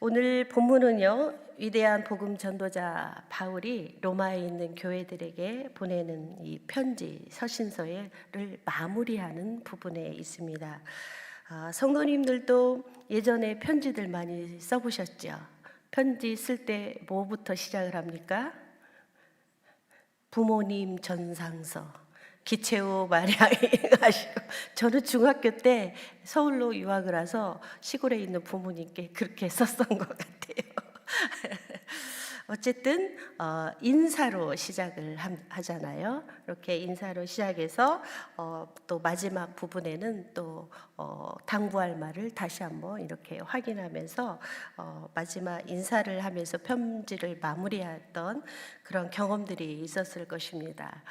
오늘 본문은요, 위대한 복음 전도자 바울이 로마에 있는 교회들에게 보내는 이 편지 서신서를 마무리하는 부분에 있습니다. 아, 성도님들도 예전에 편지들 많이 써보셨죠? 편지 쓸 때 뭐부터 시작을 합니까? 부모님 전상서. 기채우 마리아에 가시고 저는 중학교 때 서울로 유학을 와서 시골에 있는 부모님께 그렇게 썼던 것 같아요. 어쨌든 어, 인사로 시작을 함- 하잖아요. 이렇게 인사로 시작해서 어, 또 마지막 부분에는 또 어, 당부할 말을 다시 한번 이렇게 확인하면서 어, 마지막 인사를 하면서 편지를 마무리했던 그런 경험들이 있었을 것입니다.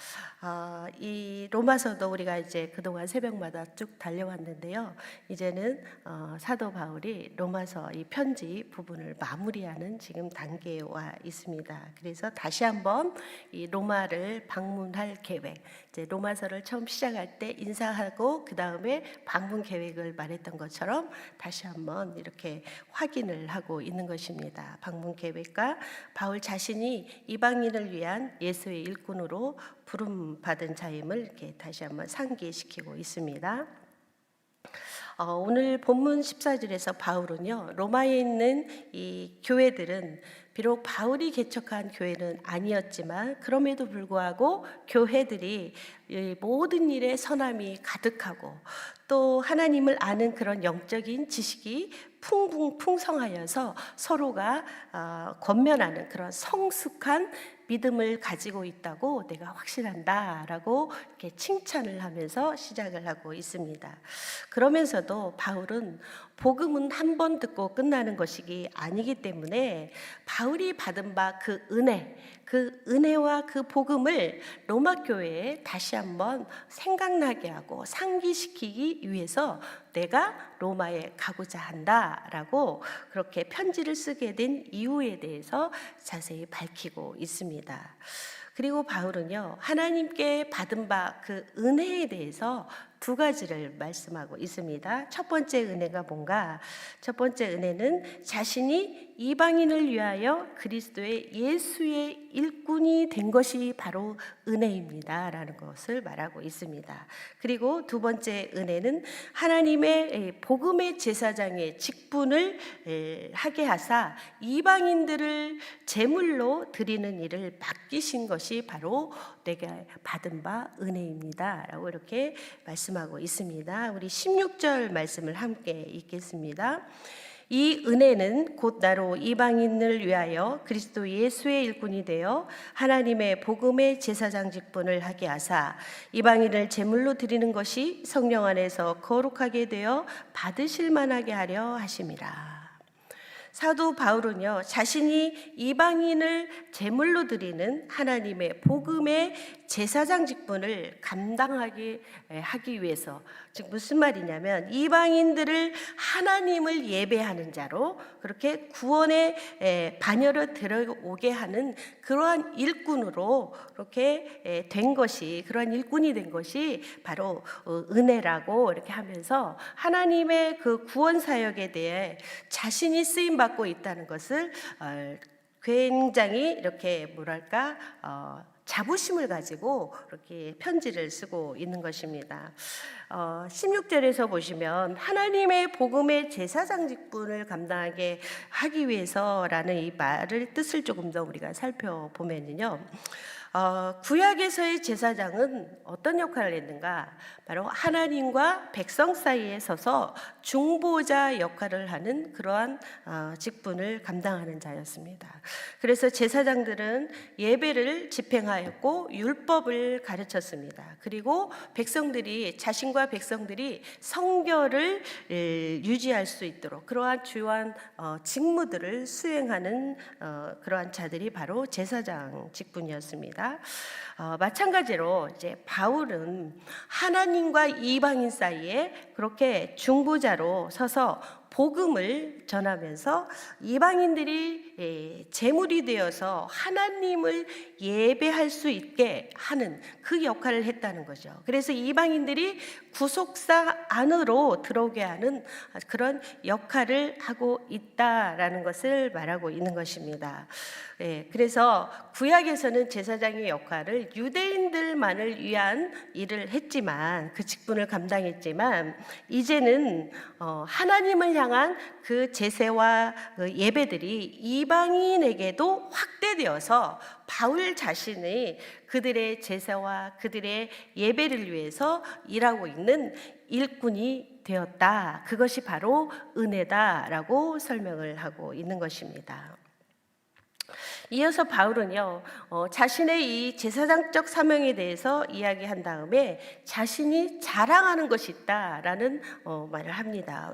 아, 이 로마서도 우리가 이제 그동안 새벽마다 쭉 달려왔는데요. 이제는 어, 사도 바울이 로마서 이 편지 부분을 마무리하는 지금 단계에 와 있습니다. 그래서 다시 한번 이 로마를 방문할 계획, 이제 로마서를 처음 시작할 때 인사하고 그 다음에 방문 계획을 말했던 것처럼 다시 한번 이렇게 확인을 하고 있는 것입니다. 방문 계획과 바울 자신이 이방인 을 위한 예수의 일꾼으로 부름 받은 자임을 이렇게 다시 한번 상기시키고 있습니다. 어, 오늘 본문 14절에서 바울은요, 로마에 있는 이 교회들은 비록 바울이 개척한 교회는 아니었지만 그럼에도 불구하고 교회들이 이 모든 일에 선함이 가득하고 또 하나님을 아는 그런 영적인 지식이 풍부 풍성하여서 서로가 어, 권면하는 그런 성숙한 믿음을 가지고 있다고 내가 확신한다라고 이렇게 칭찬을 하면서 시작을 하고 있습니다. 그러면서도 바울은 복음은 한 번 듣고 끝나는 것이 아니기 때문에 바울이 받은 바 그 은혜, 그 은혜와 그 복음을 로마 교회에 다시 한번 생각나게 하고 상기시키기 위해서 내가 로마에 가고자 한다라고 그렇게 편지를 쓰게 된 이유에 대해서 자세히 밝히고 있습니다. 그리고 바울은요, 하나님께 받은 바 그 은혜에 대해서 두 가지를 말씀하고 있습니다. 첫 번째 은혜가 뭔가? 첫 번째 은혜는 자신이 이방인을 위하여 그리스도의 예수의 일꾼이 된 것이 바로 은혜입니다. 라는 것을 말하고 있습니다. 그리고 두 번째 은혜는 하나님의 복음의 제사장의 직분을 하게 하사 이방인들을 제물로 드리는 일을 맡기신 것이 바로 내가 받은 바 은혜입니다. 라고 이렇게 말씀 하고 있습니다. 우리 16절 말씀을 함께 읽겠습니다. 이 은혜는 곧 나로 이방인을 위하여 그리스도 예수의 일꾼이 되어 하나님의 복음의 제사장 직분을 하게 하사 이방인을 제물로 드리는 것이 성령 안에서 거룩하게 되어 받으실 만하게 하려 하심이라. 사도 바울은요, 자신이 이방인을 제물로 드리는 하나님의 복음의 제사장 직분을 감당하기 하기 위해서, 즉 무슨 말이냐면 이방인들을 하나님을 예배하는 자로 그렇게 구원의 반열을 들어오게 하는 그러한 일꾼으로 그렇게 된 것이 그러한 일꾼이 된 것이 바로 어, 은혜라고 이렇게 하면서 하나님의 그 구원 사역에 대해 자신이 쓰임 받고 있다는 것을 어, 굉장히 이렇게 뭐랄까 어, 자부심을 가지고 이렇게 편지를 쓰고 있는 것입니다. 어, 16절에서 보시면 하나님의 복음의 제사장 직분을 감당하게 하기 위해서라는 이 말을 뜻을 조금 더 우리가 살펴보면요. 어, 구약에서의 제사장은 어떤 역할을 했는가? 바로 하나님과 백성 사이에 서서 중보자 역할을 하는 그러한 어, 직분을 감당하는 자였습니다. 그래서 제사장들은 예배를 집행하였고 율법을 가르쳤습니다. 그리고 백성들이 자신과 백성들이 성결을 에, 유지할 수 있도록 그러한 주요한 어, 직무들을 수행하는 어, 그러한 자들이 바로 제사장 직분이었습니다. 어, 마찬가지로 이제 바울은 하나님 과 이방인 사이에 그렇게 중보자로 서서 복음을 전하면서 이방인들이 예, 제물이 되어서 하나님을 예배할 수 있게 하는 그 역할을 했다는 거죠. 그래서 이방인들이 구속사 안으로 들어오게 하는 그런 역할을 하고 있다라는 것을 말하고 있는 것입니다. 예, 그래서 구약에서는 제사장의 역할을 유대인들만을 위한 일을 했지만 그 직분을 감당했지만 이제는 어, 하나님을 향한 그 제세와 그 예배들이 이방인에게도 확대되어서 바울 자신이 그들의 제사와 그들의 예배를 위해서 일하고 있는 일꾼이 되었다. 그것이 바로 은혜다라고 설명을 하고 있는 것입니다. 이어서 바울은요, 어, 자신의 이 제사장적 사명에 대해서 이야기한 다음에 자신이 자랑하는 것이 있다라는 어, 말을 합니다.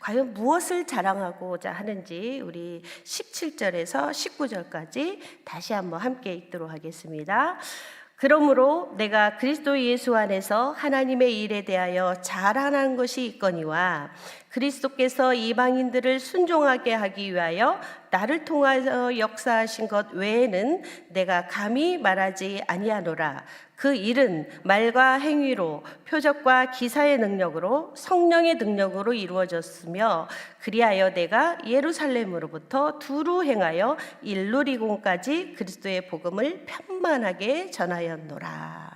과연 무엇을 자랑하고자 하는지 우리 17절에서 19절까지 다시 한번 함께 읽도록 하겠습니다. 그러므로 내가 그리스도 예수 안에서 하나님의 일에 대하여 자랑하는 것이 있거니와 그리스도께서 이방인들을 순종하게 하기 위하여 나를 통하여 역사하신 것 외에는 내가 감히 말하지 아니하노라. 그 일은 말과 행위로 표적과 기사의 능력으로 성령의 능력으로 이루어졌으며 그리하여 내가 예루살렘으로부터 두루 행하여 일루리공까지 그리스도의 복음을 편만하게 전하였노라.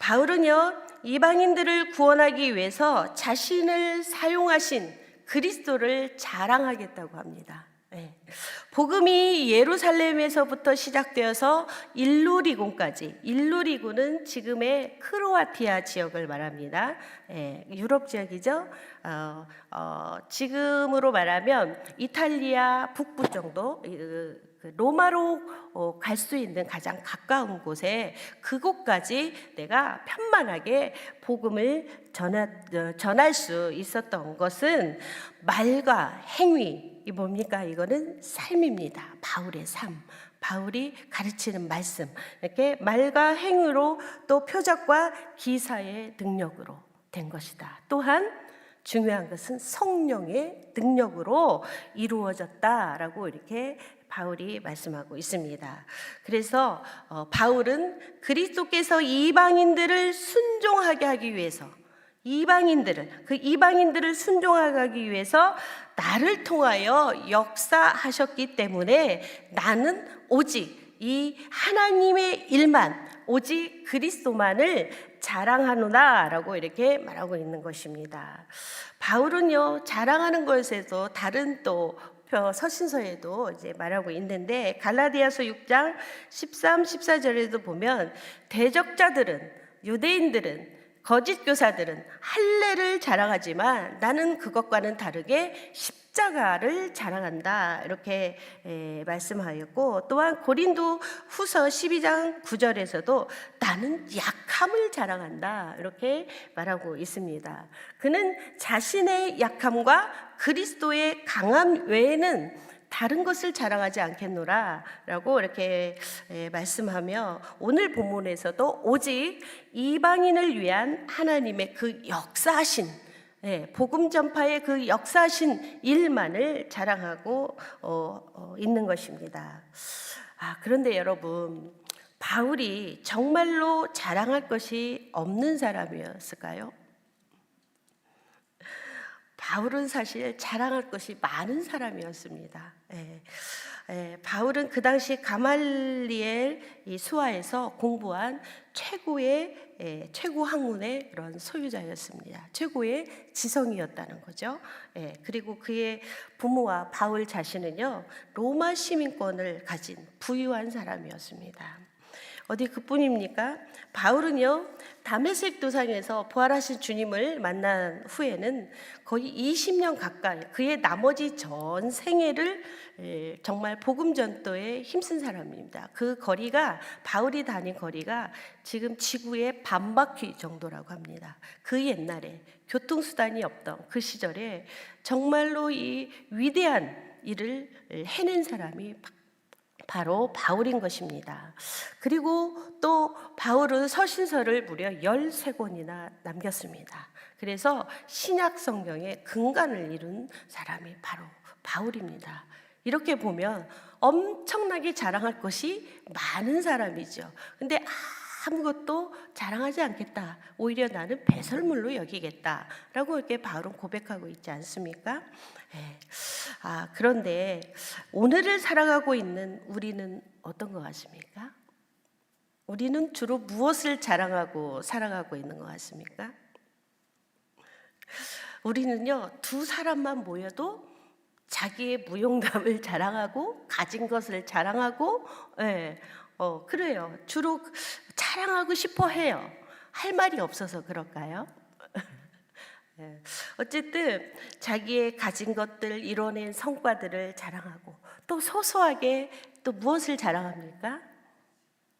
바울은요 이방인들을 구원하기 위해서 자신을 사용하신 그리스도를 자랑하겠다고 합니다. 네. 복음이 예루살렘에서부터 시작되어서 일루리군까지 일루리군은 지금의 크로아티아 지역을 말합니다. 네. 유럽 지역이죠. 어, 어, 지금으로 말하면 이탈리아 북부 정도 그 로마로 어, 갈수 있는 가장 가까운 곳에 그곳까지 내가 편만하게 복음을 전하, 어, 전할 수 있었던 것은 말과 행위 이 뭡니까? 이거는 삶입니다. 바울의 삶. 바울이 가르치는 말씀. 이렇게 말과 행위로 또 표적과 기사의 능력으로 된 것이다. 또한 중요한 것은 성령의 능력으로 이루어졌다라고 이렇게 바울이 말씀하고 있습니다. 그래서 어, 바울은 그리스도께서 이방인들을 순종하게 하기 위해서 이방인들을 그 이방인들을 순종하게 하기 위해서 나를 통하여 역사하셨기 때문에 나는 오직 이 하나님의 일만 오직 그리스도만을 자랑하노라라고 이렇게 말하고 있는 것입니다. 바울은요 자랑하는 것에서 다른 또 서신서에도 이제 말하고 있는데 갈라디아서 6장 13, 14절에도 보면 대적자들은 유대인들은 거짓 교사들은 할례를 자랑하지만 나는 그것과는 다르게 십자가를 자랑한다. 이렇게 에, 말씀하였고 또한 고린도 후서 12장 9절에서도 나는 약함을 자랑한다. 이렇게 말하고 있습니다. 그는 자신의 약함과 그리스도의 강함 외에는 다른 것을 자랑하지 않겠노라. 라고 이렇게 말씀하며 오늘 본문에서도 오직 이방인을 위한 하나님의 그 역사하신 네, 복음 전파의 그 역사하신 일만을 자랑하고 어, 어, 있는 것입니다. 아, 그런데 여러분, 바울이 정말로 자랑할 것이 없는 사람이었을까요? 바울은 사실 자랑할 것이 많은 사람이었습니다. 예. 예, 바울은 그 당시 가말리엘 이 수하에서 공부한 최고의 예, 최고 학문의 그런 소유자였습니다. 최고의 지성이었다는 거죠. 예, 그리고 그의 부모와 바울 자신은요 로마 시민권을 가진 부유한 사람이었습니다. 어디 그뿐입니까? 바울은요 담에색 도상에서 부활하신 주님을 만난 후에는 거의 20년 가까이 그의 나머지 전 생애를 정말 복음 전도에 힘쓴 사람입니다. 그 거리가 바울이 다닌 거리가 지금 지구의 반바퀴 정도라고 합니다. 그 옛날에 교통수단이 없던 그 시절에 정말로 이 위대한 일을 해낸 사람이 바로 바울인 것입니다. 그리고 또 바울은 서신서를 무려 13권이나 남겼습니다. 그래서 신약 성경의 근간을 이룬 사람이 바로 바울입니다. 이렇게 보면 엄청나게 자랑할 것이 많은 사람이죠. 근데 아무것도 자랑하지 않겠다. 오히려 나는 배설물로 여기겠다라고 이렇게 바울은 고백하고 있지 않습니까? 예. 아, 그런데 오늘을 살아가고 있는 우리는 어떤 것 같습니까? 우리는 주로 무엇을 자랑하고 살아가고 있는 것 같습니까? 우리는요, 두 사람만 모여도 자기의 무용담을 자랑하고 가진 것을 자랑하고 예, 어, 그래요. 주로 자랑하고 싶어 해요. 할 말이 없어서 그럴까요? 예, 어쨌든 자기의 가진 것들 이뤄낸 성과들을 자랑하고 또 소소하게 또 무엇을 자랑합니까?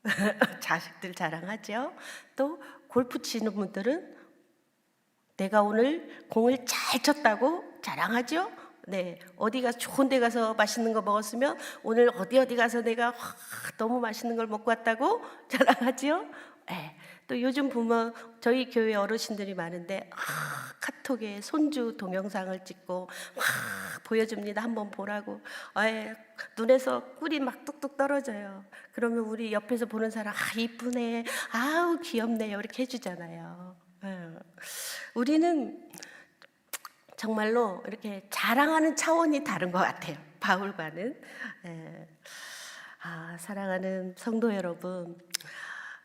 자식들 자랑하죠. 또 골프 치는 분들은 내가 오늘 공을 잘 쳤다고 자랑하죠. 네, 어디가 좋은 데 가서 맛있는 거 먹었으면 오늘 어디 어디 가서 내가 와, 너무 맛있는 걸 먹고 왔다고 자랑하죠. 네, 또 요즘 보면 저희 교회 어르신들이 많은데 아, 카톡에 손주 동영상을 찍고 와, 보여줍니다. 한번 보라고. 에, 눈에서 꿀이 막 뚝뚝 떨어져요. 그러면 우리 옆에서 보는 사람 아 이쁘네, 아우 귀엽네요 이렇게 해주잖아요. 예. 우리는 정말로 이렇게 자랑하는 차원이 다른 것 같아요. 바울과는. 예. 아, 사랑하는 성도 여러분,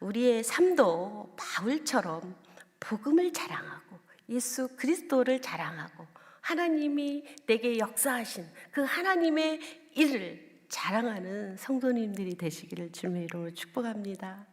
우리의 삶도 바울처럼 복음을 자랑하고 예수 그리스도를 자랑하고 하나님이 내게 역사하신 그 하나님의 일을 자랑하는 성도님들이 되시기를 주님의 이름으로 축복합니다.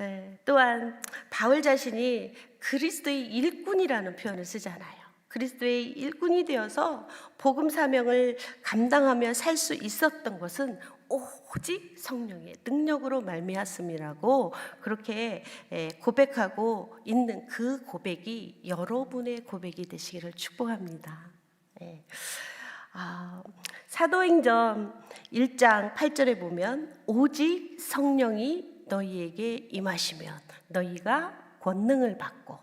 예, 또한 바울 자신이 그리스도의 일꾼이라는 표현을 쓰잖아요. 그리스도의 일꾼이 되어서 복음 사명을 감당하며 살 수 있었던 것은 오직 성령의 능력으로 말미암음이라고 그렇게 예, 고백하고 있는 그 고백이 여러분의 고백이 되시기를 축복합니다. 예. 아, 사도행전 1장 8절에 보면 오직 성령이 너희에게 임하시면 너희가 권능을 받고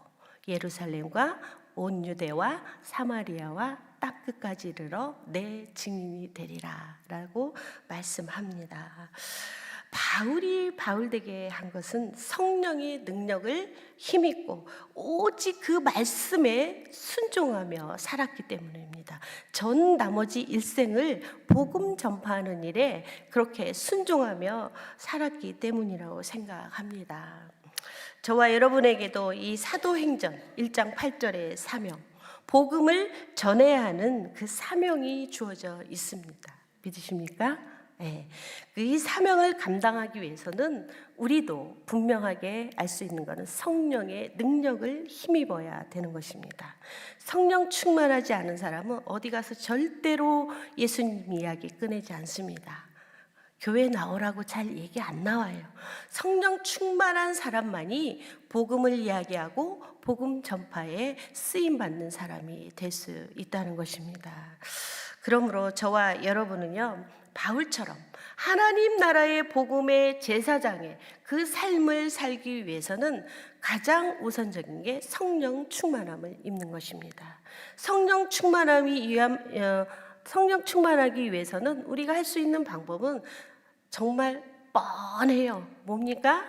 예루살렘과 온 유대와 사마리아와 땅 끝까지 이르러 내 증인이 되리라라고 말씀합니다. 바울이 바울되게 한 것은 성령의 능력을 힘입고 오직 그 말씀에 순종하며 살았기 때문입니다. 전 나머지 일생을 복음 전파하는 일에 그렇게 순종하며 살았기 때문이라고 생각합니다. 저와 여러분에게도 이 사도행전 1장 8절의 사명, 복음을 전해야 하는 그 사명이 주어져 있습니다. 믿으십니까? 네. 이 사명을 감당하기 위해서는 우리도 분명하게 알 수 있는 것은 성령의 능력을 힘입어야 되는 것입니다. 성령 충만하지 않은 사람은 어디 가서 절대로 예수님 이야기 꺼내지 않습니다. 교회 나오라고 잘 얘기 안 나와요. 성령 충만한 사람만이 복음을 이야기하고 복음 전파에 쓰임 받는 사람이 될 수 있다는 것입니다. 그러므로 저와 여러분은요, 바울처럼 하나님 나라의 복음의 제사장의 그 삶을 살기 위해서는 가장 우선적인 게 성령 충만함을 입는 것입니다. 성령 충만함이 위함, 어, 성령 충만하기 위해서는 우리가 할 수 있는 방법은 정말 뻔해요. 뭡니까?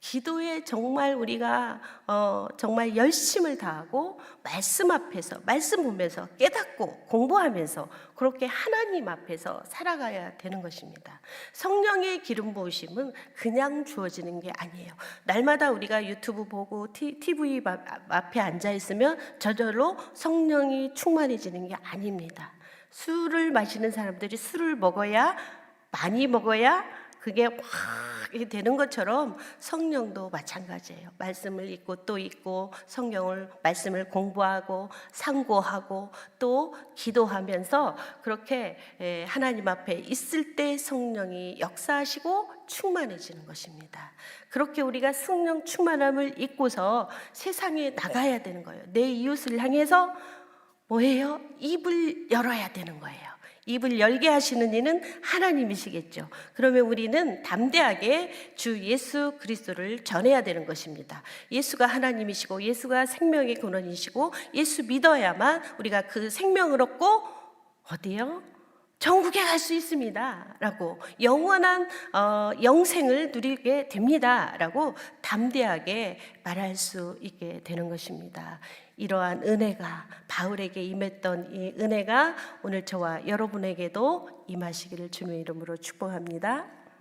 기도에 정말 우리가 어, 정말 열심을 다하고 말씀 앞에서 말씀 보면서 깨닫고 공부하면서 그렇게 하나님 앞에서 살아가야 되는 것입니다. 성령의 기름 부으심은 그냥 주어지는 게 아니에요. 날마다 우리가 유튜브 보고 TV 앞에 앉아 있으면 저절로 성령이 충만해지는 게 아닙니다. 술을 마시는 사람들이 술을 먹어야 많이 먹어야 그게 확 되는 것처럼 성령도 마찬가지예요. 말씀을 읽고 또 읽고 성경을 말씀을 공부하고 상고하고 또 기도하면서 그렇게 하나님 앞에 있을 때 성령이 역사하시고 충만해지는 것입니다. 그렇게 우리가 성령 충만함을 잊고서 세상에 나가야 되는 거예요. 내 이웃을 향해서 뭐예요? 입을 열어야 되는 거예요. 입을 열게 하시는 이는 하나님이시겠죠. 그러면 우리는 담대하게 주 예수 그리스도를 전해야 되는 것입니다. 예수가 하나님이시고 예수가 생명의 근원이시고 예수 믿어야만 우리가 그 생명을 얻고 어디요? 천국에 갈 수 있습니다 라고 영원한 어, 영생을 누리게 됩니다 라고 담대하게 말할 수 있게 되는 것입니다. 이러한 은혜가 바울에게 임했던 이 은혜가 오늘 저와 여러분에게도 임하시기를 주님의 이름으로 축복합니다.